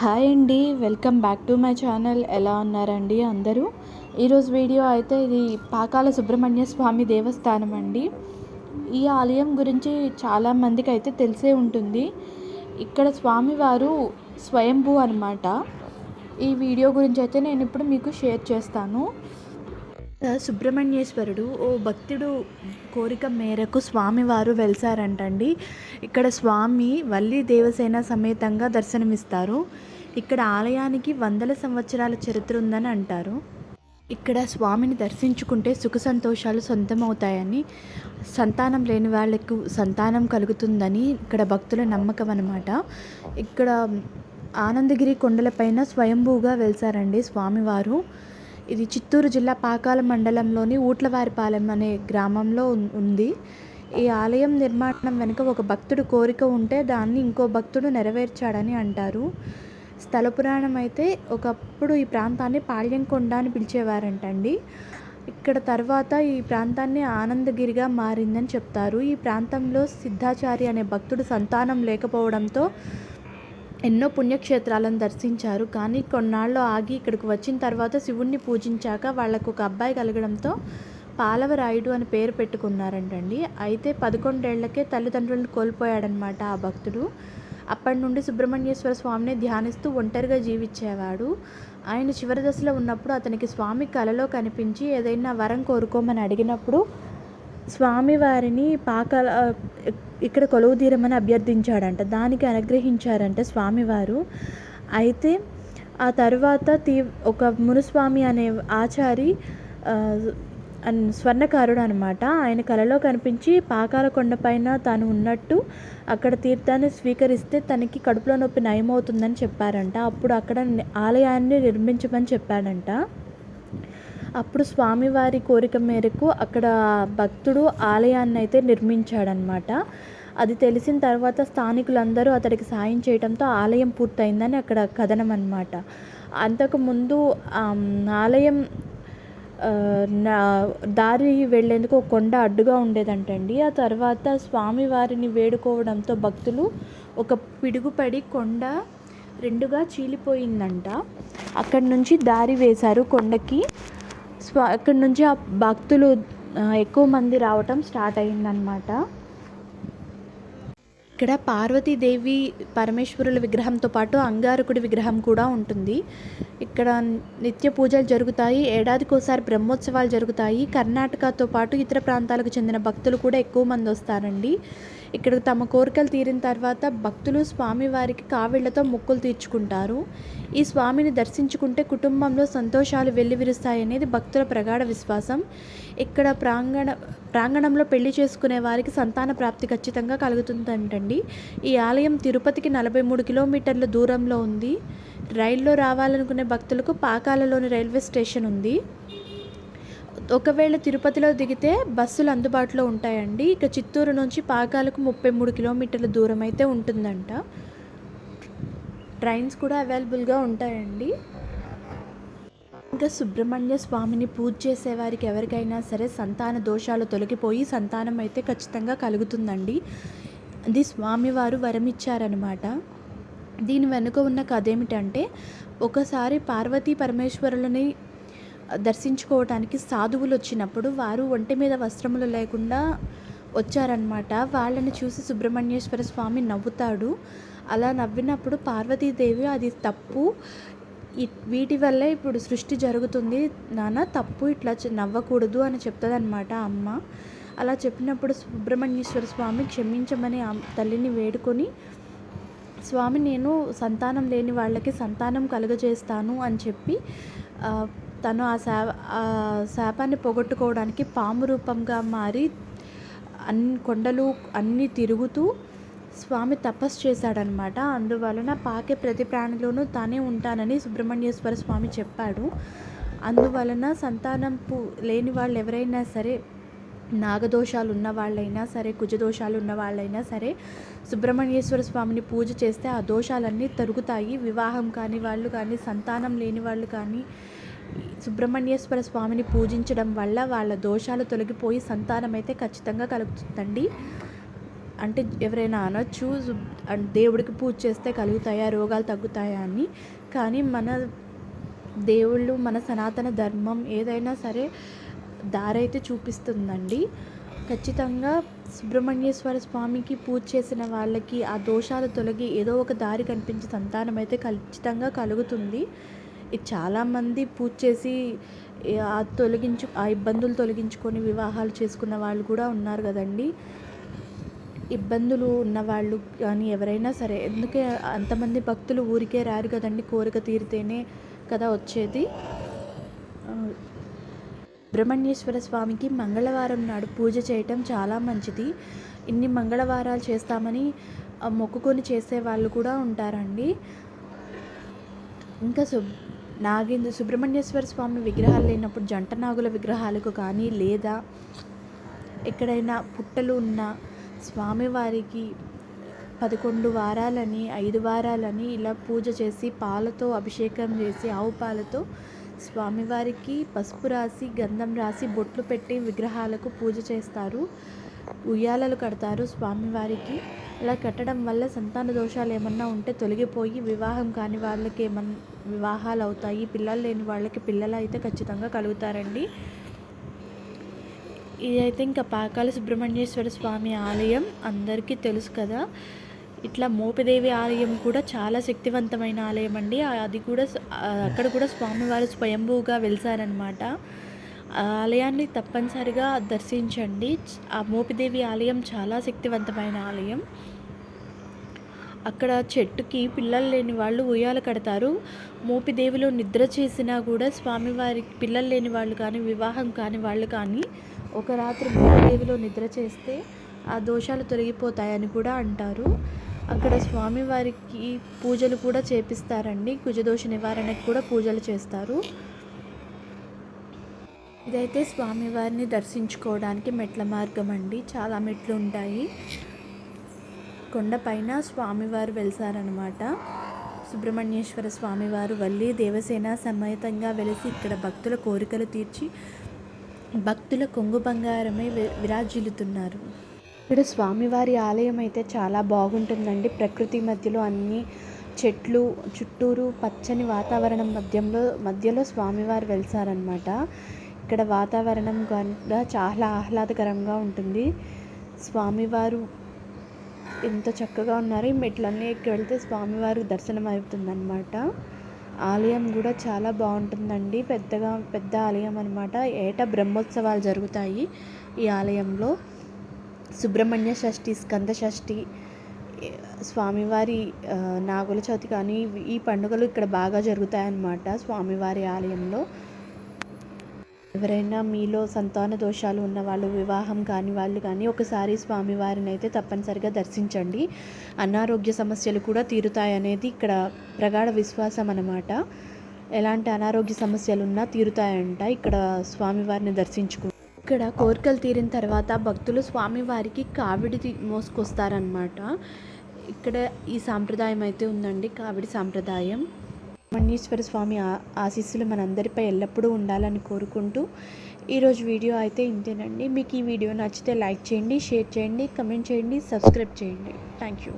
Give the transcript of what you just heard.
Hi అండి welcome back to my channel. ఎలా ఉన్నారండి అందరూ? ఈరోజు వీడియో అయితే ఇది పాకాల సుబ్రహ్మణ్య స్వామి దేవస్థానం అండి. ఈ ఆలయం గురించి చాలామందికి అయితే తెలిసే ఉంటుంది. ఇక్కడ స్వామివారు స్వయంభూ అనమాట ఈ వీడియో గురించి అయితే నేను ఇప్పుడు మీకు షేర్ చేస్తాను. సుబ్రహ్మణ్యేశ్వరుడు ఓ భక్తుడు కోరిక మేరకు స్వామివారు వెలిసారంటండి. ఇక్కడ స్వామి వల్లి దేవసేన సమేతంగా దర్శనమిస్తారు. ఇక్కడ ఆలయానికి వందల సంవత్సరాల చరిత్ర ఉందని అంటారు. ఇక్కడ స్వామిని దర్శించుకుంటే సుఖ సంతోషాలు సొంతమవుతాయని సంతానం లేని వాళ్ళకు సంతానం కలుగుతుందని ఇక్కడ భక్తుల నమ్మకం అనమాట ఇక్కడ ఆనందగిరి కొండలపైన స్వయంభూగా వెలిసారండి స్వామివారు. ఇది చిత్తూరు జిల్లా పాకాల మండలంలోని ఊట్లవారిపాలెం అనే గ్రామంలో ఉంది. ఈ ఆలయం నిర్మాణం వెనుక ఒక భక్తుడు కోరిక ఉంటే దాన్ని ఇంకో భక్తుడు నెరవేర్చాడని అంటారు. స్థల పురాణం అయితే ఒకప్పుడు ఈ ప్రాంతాన్ని పాళ్యంకొండ అని పిలిచేవారంటండి. ఇక్కడ తర్వాత ఈ ప్రాంతాన్ని ఆనందగిరిగా మారిందని చెప్తారు. ఈ ప్రాంతంలో సిద్ధాచారి అనే భక్తుడు సంతానం లేకపోవడంతో ఎన్నో పుణ్యక్షేత్రాలను దర్శించారు. కానీ కొన్నాళ్ళు ఆగి ఇక్కడికి వచ్చిన తర్వాత శివుణ్ణి పూజించాక వాళ్ళకు ఒక అబ్బాయి కలగడంతో పాలవరాయుడు అని పేరు పెట్టుకున్నారంటండి. అయితే పదకొండేళ్ళకే తల్లిదండ్రులను కోల్పోయాడనమాట ఆ భక్తుడు. అప్పటి నుండి సుబ్రహ్మణ్యేశ్వర స్వామిని ధ్యానిస్తూ ఒంటరిగా జీవించేవాడు. ఆయన చివరి దశలో ఉన్నప్పుడు అతనికి స్వామి కలలో కనిపించి ఏదైనా వరం కోరుకోమని అడిగినప్పుడు స్వామివారిని పాకాల ఇక్కడ కొలువు తీరమని అభ్యర్థించాడంట. దానికి అనుగ్రహించారంట స్వామివారు. అయితే ఆ తర్వాత తీ ఒక మునుస్వామి అనే ఆచారి స్వర్ణకారుడు అనమాట ఆయన కలలో కనిపించి పాకాల కొండపైన తాను ఉన్నట్టు అక్కడ తీర్థాన్ని స్వీకరిస్తే తనకి కడుపులో నొప్పి నయమవుతుందని చెప్పారంట. అప్పుడు అక్కడ ఆలయాన్ని నిర్మించమని చెప్పాడంట. అప్పుడు స్వామివారి కోరిక మేరకు అక్కడ భక్తుడు ఆలయాన్ని అయితే నిర్మించాడనమాట అది తెలిసిన తర్వాత స్థానికులందరూ అతడికి సాయం చేయడంతో ఆలయం పూర్తయిందని అక్కడ కథనం అనమాట అంతకుముందు ఆలయం దారి వెళ్ళేందుకు ఒక కొండ అడ్డుగా ఉండేదంటండి. ఆ తర్వాత స్వామివారిని వేడుకోవడంతో భక్తులు ఒక పిడుగుపడి కొండ రెండుగా చీలిపోయిందంట. అక్కడి నుంచి దారి వేశారు కొండకి. స్వ అక్కడి నుంచి ఆ భక్తులు ఎక్కువ మంది రావటం స్టార్ట్ అయిందనమాట ఇక్కడ పార్వతీదేవి పరమేశ్వరుల విగ్రహంతో పాటు అంగారకుడి విగ్రహం కూడా ఉంటుంది. ఇక్కడ నిత్య పూజలు జరుగుతాయి ఏడాదికోసారి బ్రహ్మోత్సవాలు జరుగుతాయి. కర్ణాటకతో పాటు ఇతర ప్రాంతాలకు చెందిన భక్తులు కూడా ఎక్కువ మంది వస్తారండి. ఇక్కడ తమ కోరికలు తీరిన తర్వాత భక్తులు స్వామివారికి కావిళ్ళతో మొక్కులు తీర్చుకుంటారు. ఈ స్వామిని దర్శించుకుంటే కుటుంబంలో సంతోషాలు వెల్లివిరుస్తాయనేది భక్తుల ప్రగాఢ విశ్వాసం. ఇక్కడ ప్రాంగణ ప్రాంగణంలో పెళ్ళి చేసుకునే వారికి సంతాన ప్రాప్తి ఖచ్చితంగా కలుగుతుందంటండి. ఈ ఆలయం తిరుపతికి నలభై మూడు కిలోమీటర్ల దూరంలో ఉంది. రైల్లో రావాలనుకునే భక్తులకు పాకాలలోని రైల్వే స్టేషన్ ఉంది. ఒకవేళ తిరుపతిలో దిగితే బస్సులు అందుబాటులో ఉంటాయండి. ఇక చిత్తూరు నుంచి పాకాలకు ముప్పై మూడు కిలోమీటర్ల దూరం అయితే ఉంటుందంట. ట్రైన్స్ కూడా అవైలబుల్గా ఉంటాయండి. ఇంకా సుబ్రహ్మణ్య స్వామిని పూజ చేసేవారికి ఎవరికైనా సరే సంతాన దోషాలు తొలగిపోయి సంతానం అయితే ఖచ్చితంగా కలుగుతుందండి. అది స్వామివారు వరమిచ్చారనమాట దీని వెనుక ఉన్న కథ ఏమిటంటే ఒకసారి పార్వతీ పరమేశ్వరులని దర్శించుకోవటానికి సాధువులు వచ్చినప్పుడు వారు ఒంటి మీద వస్త్రములు లేకుండా వచ్చారనమాట వాళ్ళని చూసి సుబ్రహ్మణ్యేశ్వర స్వామి నవ్వుతాడు. అలా నవ్వినప్పుడు పార్వతీదేవి అది తప్పు. వీటి వల్లే ఇప్పుడు సృష్టి జరుగుతుంది. నాన్న తప్పు ఇట్లా నవ్వకూడదు అని చెప్తుందనమాట అమ్మ. అలా చెప్పినప్పుడు సుబ్రహ్మణ్యేశ్వర స్వామి క్షమించమని తల్లిని వేడుకొని స్వామి నేను సంతానం లేని వాళ్ళకి సంతానం కలుగజేస్తాను అని చెప్పి తను ఆ శా ఆ శాపాన్ని పోగొట్టుకోవడానికి పాము రూపంగా మారి అన్ని కొండలు అన్నీ తిరుగుతూ స్వామి తపస్సు చేశాడనమాట అందువలన పాకే ప్రతి ప్రాణిలోనూ తానే ఉంటానని సుబ్రహ్మణ్యేశ్వర స్వామి చెప్పాడు. అందువలన సంతానం లేని వాళ్ళు ఎవరైనా సరే నాగదోషాలు ఉన్న వాళ్ళైనా సరే కుజదోషాలు ఉన్న వాళ్ళైనా సరే సుబ్రహ్మణ్యేశ్వర స్వామిని పూజ చేస్తే ఆ దోషాలన్నీ తరుగుతాయి. వివాహం కాని వాళ్ళు కానీ సంతానం లేని వాళ్ళు కానీ సుబ్రహ్మణ్యేశ్వర స్వామిని పూజించడం వల్ల వాళ్ళ దోషాలు తొలగిపోయి సంతానం అయితే ఖచ్చితంగా కలుగుతుందండి. అంటే ఎవరైనా అనొచ్చు దేవుడికి పూజ చేస్తే కలుగుతాయా రోగాలు తగ్గుతాయా అని. కానీ మన దేవుళ్ళు మన సనాతన ధర్మం ఏదైనా సరే దారైతే చూపిస్తుందండి. ఖచ్చితంగా సుబ్రహ్మణ్యేశ్వర స్వామికి పూజ చేసిన వాళ్ళకి ఆ దోషాలు తొలగి ఏదో ఒక దారి కనిపించే సంతానం అయితే ఖచ్చితంగా కలుగుతుంది. ఇది చాలామంది పూజ చేసి ఆ తొలగించు ఆ ఇబ్బందులు తొలగించుకొని వివాహాలు చేసుకున్న వాళ్ళు కూడా ఉన్నారు కదండి. ఇబ్బందులు ఉన్నవాళ్ళు కానీ ఎవరైనా సరే ఎందుకే అంతమంది భక్తులు ఊరికే రారు కదండి కోరిక తీరితేనే కదా వచ్చేది. బ్రహ్మణ్యేశ్వర సుబ్రహ్మణ్యేశ్వర స్వామికి మంగళవారం నాడు పూజ చేయటం చాలా మంచిది. ఇన్ని మంగళవారాలు చేస్తామని మొక్కుకొని చేసే వాళ్ళు కూడా ఉంటారండి. ఇంకా సు నాగేంద్ర సుబ్రహ్మణ్యేశ్వర స్వామి విగ్రహాలు లేనప్పుడు జంట నాగుల విగ్రహాలకు కానీ లేదా ఎక్కడైనా పుట్టలు ఉన్న స్వామివారికి పదకొండు వారాలని ఐదు వారాలని ఇలా పూజ చేసి పాలతో అభిషేకం చేసి ఆవు పాలతో స్వామివారికి పసుపు రాసి గంధం రాసి బొట్లు పెట్టి విగ్రహాలకు పూజ చేస్తారు. ఉయ్యాలలు కడతారు స్వామివారికి. అలా కట్టడం వల్ల సంతాన దోషాలు ఏమన్నా ఉంటే తొలగిపోయి వివాహం కాని వాళ్ళకి ఏమన్నా వివాహాలు అవుతాయి పిల్లలు లేని వాళ్ళకి పిల్లలు అయితే ఖచ్చితంగా కలుగుతారండి. ఇదైతే ఇంకా పాకాల సుబ్రహ్మణ్యేశ్వర స్వామి ఆలయం. అందరికీ తెలుసు కదా. ఇట్లా మోపిదేవి ఆలయం కూడా చాలా శక్తివంతమైన ఆలయం అండి అది కూడా అక్కడ కూడా స్వామివారు స్వయంభూగా వెలిసారనమాట ఆలయాన్ని తప్పనిసరిగా దర్శించండి. ఆ మోపిదేవి ఆలయం చాలా శక్తివంతమైన ఆలయం. అక్కడ చెట్టుకి పిల్లలు లేని వాళ్ళు ఉయ్యాలు కడతారు. మోపిదేవిలో నిద్ర చేసినా కూడా స్వామివారికి పిల్లలు లేని వాళ్ళు కానీ వివాహం కాని వాళ్ళు కానీ ఒక రాత్రి మోపిదేవిలో నిద్ర చేస్తే ఆ దోషాలు తొలగిపోతాయని కూడా అంటారు. అక్కడ స్వామివారికి పూజలు కూడా చేపిస్తారండి. కుజదోష నివారణకు కూడా పూజలు చేస్తారు. ఇదైతే స్వామివారిని దర్శించుకోవడానికి మెట్ల మార్గం అండి. చాలా మెట్లు ఉంటాయి. కొండపైన స్వామివారు వెలిసారనమాట సుబ్రహ్మణ్యేశ్వర స్వామివారు వల్లి దేవసేన సమేతంగా వెలిసి ఇక్కడ భక్తుల కోరికలు తీర్చి భక్తుల కొంగు బంగారమే వి- విరాజిల్లుతున్నారు. ఇక్కడ స్వామివారి ఆలయం అయితే చాలా బాగుంటుందండి. ప్రకృతి మధ్యలో అన్ని చెట్లు చుట్టూరు పచ్చని వాతావరణం మధ్యంలో మధ్యలో స్వామివారు వెలిసారనమాట ఇక్కడ వాతావరణం కూడా చాలా ఆహ్లాదకరంగా ఉంటుంది. స్వామివారు ఎంత చక్కగా ఉన్నారు. ఈ మెట్లన్నీ ఎక్కి వెళ్తే స్వామివారి దర్శనం అవుతుందన్నమాట. ఆలయం కూడా చాలా బాగుంటుందండి. పెద్దగా పెద్ద ఆలయం అనమాట ఏటా బ్రహ్మోత్సవాలు జరుగుతాయి ఈ ఆలయంలో. సుబ్రహ్మణ్య షష్ఠి స్కంద షష్ఠి స్వామివారి నాగుల చవితి కానీ ఈ పండుగలు ఇక్కడ బాగా జరుగుతాయన్నమాట స్వామివారి ఆలయంలో. ఎవరైనా మీలో సంతాన దోషాలు ఉన్న వాళ్ళు వివాహం కాని వాళ్ళు కానీ ఒకసారి స్వామివారిని అయితే తప్పనిసరిగా దర్శించండి. అనారోగ్య సమస్యలు కూడా తీరుతాయనేది ఇక్కడ ప్రగాఢ విశ్వాసం అన్నమాట. ఎలాంటి అనారోగ్య సమస్యలు ఉన్నా తీరుతాయంట ఇక్కడ స్వామివారిని దర్శించుకు. ఇక్కడ కోరికలు తీరిన తర్వాత భక్తులు స్వామివారికి కావిడి మోసుకొస్తారనమాట ఇక్కడ ఈ సాంప్రదాయం అయితే ఉందండి కావిడి సాంప్రదాయం. మణీశ్వర స్వామి ఆ- ఆశీస్సులు మనందరిపై ఎల్లప్పుడూ ఉండాలని కోరుకుంటూ ఈరోజు వీడియో అయితే ఇంతేనండి. మీకు ఈ వీడియో నచ్చితే లైక్ చేయండి షేర్ చేయండి కమెంట్ చేయండి సబ్స్క్రైబ్ చేయండి. Thank you.